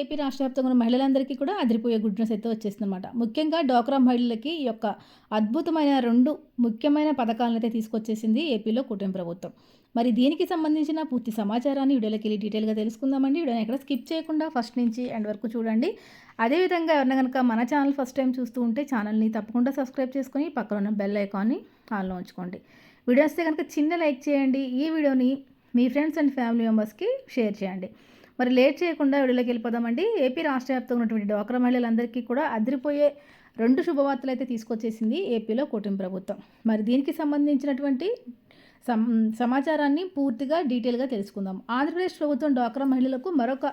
AP రాష్ట్ర వ్యాప్తంగా ఉన్న మహిళలందరికీ కూడా అదిరిపోయే గుడ్ న్యూస్ అయితే వచ్చేస్తుందన్నమాట ముఖ్యంగా డోక్రా మహిళలకి ఈ యొక్క అద్భుతమైన రెండు ముఖ్యమైన పథకాలను అయితే తీసుకొచ్చేసింది ఏపీలో కూటమి ప్రభుత్వం. మరి దీనికి సంబంధించిన పూర్తి సమాచారాన్ని వీడియోలోకి వెళ్ళి డీటెయిల్గా తెలుసుకుందామండి. వీడియోని ఎక్కడ స్కిప్ చేయకుండా ఫస్ట్ నుంచి ఎండ్ వరకు చూడండి. అదేవిధంగా ఎవరైనా కనుక మన ఛానల్ ఫస్ట్ టైం చూస్తూ ఉంటే ఛానల్ని తప్పకుండా సబ్స్క్రైబ్ చేసుకొని పక్కన ఉన్న బెల్ ఐకాన్ని ఆన్లో ఉంచుకోండి. వీడియో వస్తే కనుక చిన్న లైక్ చేయండి. ఈ వీడియోని మీ ఫ్రెండ్స్ అండ్ ఫ్యామిలీ మెంబర్స్కి షేర్ చేయండి. మరి లేట్ చేయకుండా వీడియోలోకి వెళ్ళిపోదామండి ఏపీ రాష్ట్ర వ్యాప్తంగా ఉన్నటువంటి డ్వాక్రా మహిళలందరికీ కూడా అదిరిపోయే రెండు శుభవార్తలు అయితే తీసుకొచ్చేసింది ఏపీలో కూటమి ప్రభుత్వం. మరి దీనికి సంబంధించినటువంటి సమాచారాన్ని పూర్తిగా డీటెయిల్గా తెలుసుకుందాం. ఆంధ్రప్రదేశ్ ప్రభుత్వం డ్వాక్రా మహిళలకు మరొక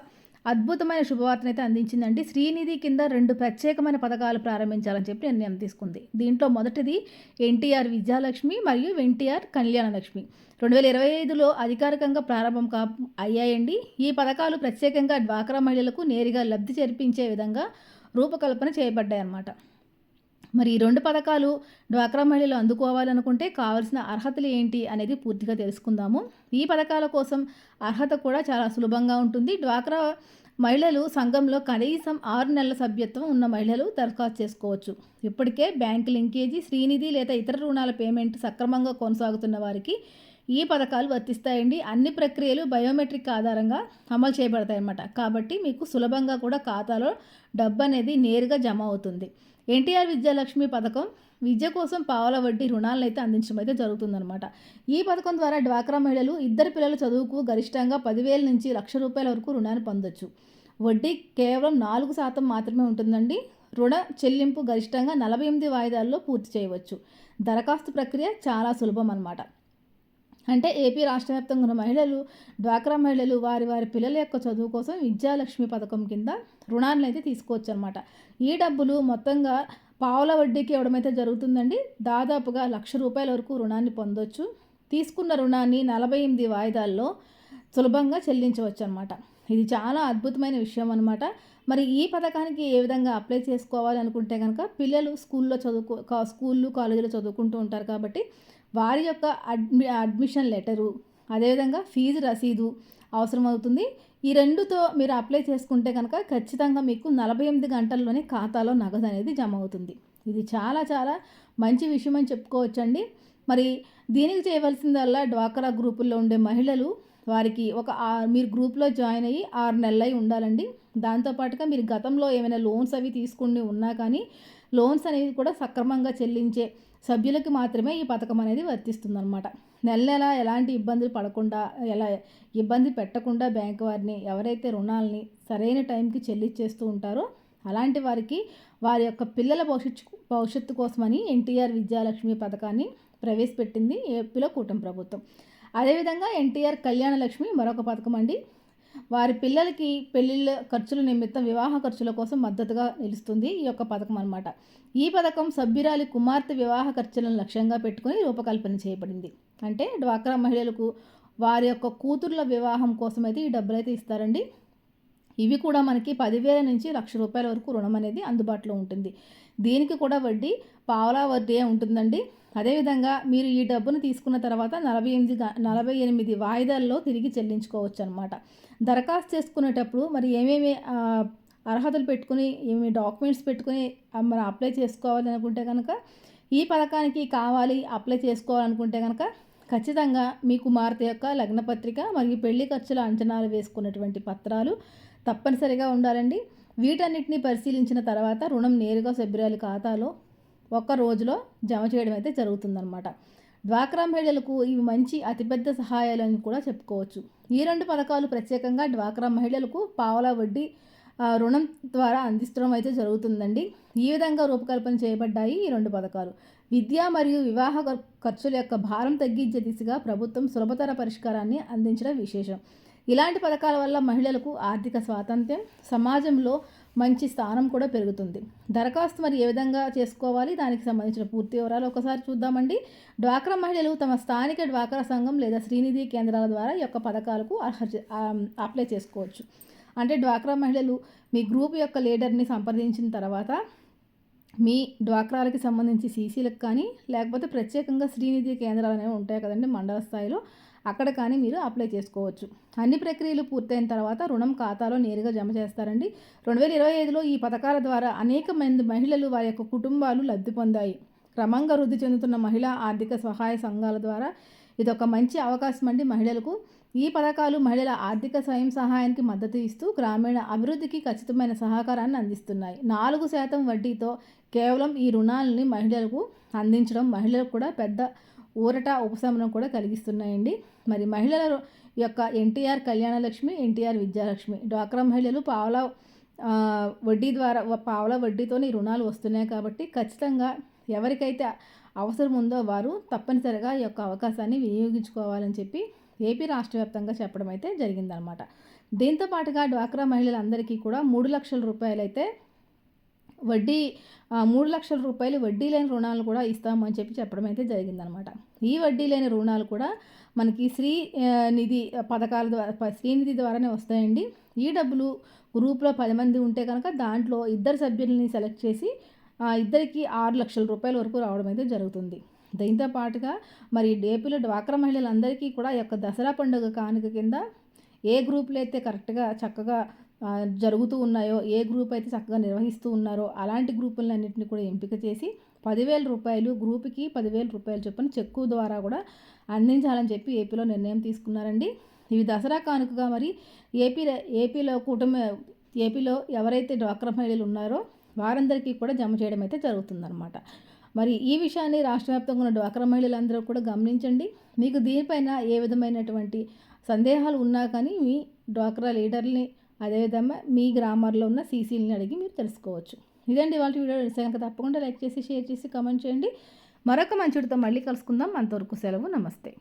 అద్భుతమైన శుభవార్తను అయితే అందించిందండి. శ్రీనిధి కింద రెండు ప్రత్యేకమైన పథకాలు ప్రారంభించాలని చెప్పి నిర్ణయం తీసుకుంది. దీంట్లో మొదటిది ఎన్టీఆర్ విద్యాలక్ష్మి మరియు ఎన్టీఆర్ కళ్యాణలక్ష్మి. రెండు వేల ఇరవై ఐదులో అధికారికంగా ప్రారంభం కా అయ్యాయండి. ఈ పథకాలు ప్రత్యేకంగా డ్వాక్రా మహిళలకు నేరుగా లబ్ధి చేర్పించే విధంగా రూపకల్పన చేయబడ్డాయన్నమాట. మరి ఈ రెండు పథకాలు డ్వాక్రా మహిళలు అందుకోవాలనుకుంటే కావాల్సిన అర్హతలు ఏంటి అనేది పూర్తిగా తెలుసుకుందాము. ఈ పథకాల కోసం అర్హత కూడా చాలా సులభంగా ఉంటుంది. డ్వాక్రా మహిళలు సంఘంలో కనీసం ఆరు నెలల సభ్యత్వం ఉన్న మహిళలు దరఖాస్తు చేసుకోవచ్చు. ఇప్పటికే బ్యాంకు లింకేజీ శ్రీనిధి లేదా ఇతర రుణాల పేమెంట్ సక్రమంగా కొనసాగుతున్న వారికి ఈ పథకాలు వర్తిస్తాయండి. అన్ని ప్రక్రియలు బయోమెట్రిక్ ఆధారంగా అమలు చేయబడతాయి అన్నమాట కాబట్టి మీకు సులభంగా కూడా ఖాతాలో డబ్బు అనేది నేరుగా జమ అవుతుంది. ఎన్టీఆర్ విద్యాలక్ష్మి పథకం విద్య కోసం పావుల వడ్డీ రుణాలను అయితే అందించడం అయితే జరుగుతుందన్నమాట. ఈ పథకం ద్వారా డ్వాక్రా మహిళలు ఇద్దరు పిల్లల చదువుకు గరిష్టంగా పదివేల నుంచి లక్ష రూపాయల వరకు రుణాన్ని పొందొచ్చు. వడ్డీ కేవలం నాలుగు శాతం మాత్రమే ఉంటుందండి. రుణ చెల్లింపు గరిష్టంగా నలభై ఎనిమిది వాయిదాల్లో పూర్తి చేయవచ్చు. దరఖాస్తు ప్రక్రియ చాలా సులభం అన్నమాట అంటే ఏపీ రాష్ట్ర వ్యాప్తంగా ఉన్న మహిళలు డ్వాక్రా మహిళలు వారి వారి పిల్లల యొక్క చదువు కోసం విద్యాలక్ష్మి పథకం కింద రుణాలను అయితే తీసుకోవచ్చు అనమాట ఈ డబ్బులు మొత్తంగా పావుల వడ్డీకి ఇవ్వడమైతే జరుగుతుందండి. దాదాపుగా లక్ష రూపాయల వరకు రుణాన్ని పొందొచ్చు. తీసుకున్న రుణాన్ని నలభై ఎనిమిది వాయిదాల్లో సులభంగా చెల్లించవచ్చు అనమాట ఇది చాలా అద్భుతమైన విషయం అనమాట మరి ఈ పథకానికి ఏ విధంగా అప్లై చేసుకోవాలి అనుకుంటే కనుక పిల్లలు స్కూల్లో చదువుకో స్కూళ్ళు కాలేజీలో చదువుకుంటూ ఉంటారు కాబట్టి వారి యొక్క అడ్మి అడ్మిషన్ లెటరు అదేవిధంగా ఫీజు రసీదు అవసరమవుతుంది. ఈ రెండుతో మీరు అప్లై చేసుకుంటే కనుక ఖచ్చితంగా మీకు నలభై ఎనిమిది గంటల్లోనే ఖాతాలో నగదు అనేది జమ అవుతుంది ఇది చాలా చాలా మంచి విషయం అని చెప్పుకోవచ్చండి. మరి దీనికి చేయవలసిందల్లా డ్వాక్రా గ్రూపుల్లో ఉండే మహిళలు వారికి ఒక మీరు గ్రూప్లో జాయిన్ అయ్యి ఆరు నెలలై ఉండాలండి. దాంతోపాటుగా మీరు గతంలో ఏమైనా లోన్స్ అవి తీసుకుని ఉన్నా కానీ లోన్స్ అనేవి కూడా సక్రమంగా చెల్లించే సభ్యులకి మాత్రమే ఈ పథకం అనేది వర్తిస్తుందన్నమాట. నెల నెల ఎలాంటి ఇబ్బందులు పడకుండా ఎలా ఇబ్బంది పెట్టకుండా బ్యాంకు వారిని ఎవరైతే రుణాలని సరైన టైంకి చెల్లించేస్తూ ఉంటారో అలాంటి వారికి వారి యొక్క పిల్లల భవిష్యత్తు భవిష్యత్తు కోసమని ఎన్టీఆర్ విద్యాలక్ష్మి పథకాన్ని ప్రవేశపెట్టింది ఏపీలో కూటమి ప్రభుత్వం. అదేవిధంగా ఎన్టీఆర్ కళ్యాణలక్ష్మి మరొక పథకం అండి. వారి పిల్లలకి పెళ్ళిళ్ళ ఖర్చుల నిమిత్తం వివాహ ఖర్చుల కోసం మద్దతుగా నిలుస్తుంది ఈ యొక్క పథకం అనమాట ఈ పథకం సభ్యురాలి కుమార్తె వివాహ ఖర్చులను లక్ష్యంగా పెట్టుకుని రూపకల్పన చేయబడింది. అంటే డ్వాక్రా మహిళలకు వారి యొక్క కూతుర్ల వివాహం కోసం అయితే ఈ డబ్బులు అయితే ఇస్తారండి. ఇవి కూడా మనకి పదివేల నుంచి లక్ష రూపాయల వరకు రుణం అనేది అందుబాటులో ఉంటుంది. దీనికి కూడా వడ్డీ పావలా వడ్డీ ఉంటుందండి. అదేవిధంగా మీరు ఈ డబ్బును తీసుకున్న తర్వాత నలభై ఎనిమిది నలభై ఎనిమిది వాయిదాల్లో తిరిగి చెల్లించుకోవచ్చు అనమాట దరఖాస్తు చేసుకునేటప్పుడు మరి ఏమేమి అర్హతలు పెట్టుకుని ఏమి డాక్యుమెంట్స్ పెట్టుకుని మరి అప్లై చేసుకోవాలి అనుకుంటే కనుక ఈ పథకానికి కావాలి అప్లై చేసుకోవాలనుకుంటే కనుక ఖచ్చితంగా మీ కుమార్తె యొక్క లగ్నపత్రిక మరియు పెళ్ళి ఖర్చుల అంచనాలు వేసుకున్నటువంటి పత్రాలు తప్పనిసరిగా ఉండాలండి. వీటన్నిటిని పరిశీలించిన తర్వాత రుణం నేరుగా సభ్యురాలి ఖాతాలో ఒక్క రోజులో జమ చేయడం అయితే జరుగుతుందన్నమాట. డ్వాక్రా మహిళలకు ఇవి మంచి అతిపెద్ద సహాయాలు అని కూడా చెప్పుకోవచ్చు. ఈ రెండు పథకాలు ప్రత్యేకంగా డ్వాక్రా మహిళలకు పావలా వడ్డీ రుణం ద్వారా అందిస్తడం అయితే జరుగుతుందండి. ఈ విధంగా రూపకల్పన చేయబడ్డాయి ఈ రెండు పథకాలు. విద్య మరియు వివాహ ఖర్చుల యొక్క భారం తగ్గించే దిశగా ప్రభుత్వం సులభతర పరిష్కారాన్ని అందించడం విశేషం. ఇలాంటి పథకాల వల్ల మహిళలకు ఆర్థిక స్వాతంత్ర్యం సమాజంలో మంచి స్థానం కూడా పెరుగుతుంది. దరఖాస్తు మరి ఏ విధంగా చేసుకోవాలి? దానికి సంబంధించిన పూర్తి వివరాలు ఒకసారి చూద్దామండి. డ్వాక్రా మహిళలు తమ స్థానిక డ్వాక్రా సంఘం లేదా శ్రీనిధి కేంద్రాల ద్వారా ఈ యొక్క పథకాలకు అప్లై చేసుకోవచ్చు. అంటే డ్వాక్రా మహిళలు మీ గ్రూప్ యొక్క లీడర్ని సంప్రదించిన తర్వాత మీ డ్వాక్రాలకి సంబంధించి సీసీలకు కానీ లేకపోతే ప్రత్యేకంగా శ్రీనిధి కేంద్రాలు అనేవి ఉంటాయి కదండి మండల స్థాయిలో. అక్కడ కానీ మీరు అప్లై చేసుకోవచ్చు. అన్ని ప్రక్రియలు పూర్తయిన తర్వాత రుణం ఖాతాలో నేరుగా జమ చేస్తారండి. రెండు వేల ఇరవై ఐదులో ఈ పథకాల ద్వారా అనేక మంది మహిళలు వారి యొక్క కుటుంబాలు లబ్ధి పొందాయి. క్రమంగా వృద్ధి చెందుతున్న మహిళా ఆర్థిక సహాయ సంఘాల ద్వారా ఇది ఒక మంచి అవకాశం అండి మహిళలకు. ఈ పథకాలు మహిళల ఆర్థిక స్వయం సహాయానికి మద్దతు ఇస్తూ గ్రామీణ అభివృద్ధికి ఖచ్చితమైన సహకారాన్ని అందిస్తున్నాయి. నాలుగు శాతం వడ్డీతో కేవలం ఈ రుణాలని మహిళలకు అందించడం మహిళలకు కూడా పెద్ద ఊరట ఉపశమనం కూడా కలిగిస్తున్నాయండి. మరి మహిళల యొక్క ఎన్టీఆర్ కళ్యాణలక్ష్మి ఎన్టీఆర్ విద్యాలక్ష్మి డ్వాక్రా మహిళలు పావలా వడ్డీ ద్వారా పావలా వడ్డీతోని రుణాలు వస్తున్నాయి కాబట్టి ఖచ్చితంగా ఎవరికైతే అవసరం ఉందో వారు తప్పనిసరిగా ఈ యొక్క అవకాశాన్ని వినియోగించుకోవాలని చెప్పి ఏపీ రాష్ట్ర వ్యాప్తంగా చెప్పడం అయితే జరిగిందనమాట. దీంతో పాటుగా డ్వాక్రా మహిళలందరికీ కూడా మూడు లక్షల రూపాయలైతే వడ్డీ మూడు లక్షల రూపాయలు వడ్డీ లేని రుణాలు కూడా ఇస్తామని చెప్పి చెప్పడం అయితే జరిగిందనమాట ఈ వడ్డీ లేని రుణాలు కూడా మనకి శ్రీ నిధి పథకాల ద్వారా శ్రీనిధి ద్వారానే వస్తాయండి. ఈ డబ్బులు గ్రూప్లో పది మంది ఉంటే కనుక దాంట్లో ఇద్దరు సభ్యుల్ని సెలెక్ట్ చేసి ఇద్దరికి ఆరు లక్షల రూపాయల వరకు రావడం అయితే జరుగుతుంది. దీంతో పాటుగా మరి ఏపీలో డ్వాక్రా మహిళలందరికీ కూడా ఈ యొక్క దసరా పండుగ కానుక కింద ఏ గ్రూపులు అయితే కరెక్ట్గా చక్కగా జరుగుతూ ఉన్నాయో ఏ గ్రూప్ అయితే చక్కగా నిర్వహిస్తూ ఉన్నారో అలాంటి గ్రూపులన్నింటినీ కూడా ఎంపిక చేసి పదివేల రూపాయలు గ్రూప్కి పదివేల రూపాయలు చొప్పున చెక్కు ద్వారా కూడా అందించాలని చెప్పి ఏపీలో నిర్ణయం తీసుకున్నారండి. ఇవి దసరా కానుకగా మరి ఏపీ ఏపీలో కూటమి ఏపీలో ఎవరైతే డ్వాక్రా మహిళలు ఉన్నారో వారందరికీ కూడా జమ చేయడం అయితే జరుగుతుందన్నమాట. మరి ఈ విషయాన్ని రాష్ట్ర వ్యాప్తంగా ఉన్న డ్వాక్రా మహిళలందరూ కూడా గమనించండి. మీకు దీనిపైన ఏ విధమైనటువంటి సందేహాలు ఉన్నా కానీ మీ డ్వాక్రా లీడర్ని అదేవిధంగా మీ గ్రామర్లో ఉన్న సీసీలని అడిగి మీరు తెలుసుకోవచ్చు. ఇదండి వాళ్ళ వీడియో. కనుక తప్పకుండా లైక్ చేసి షేర్ చేసి కామెంట్ చేయండి. మరొక మంచిడితో మళ్ళీ కలుసుకుందాం. అంతవరకు సెలవు. నమస్తే.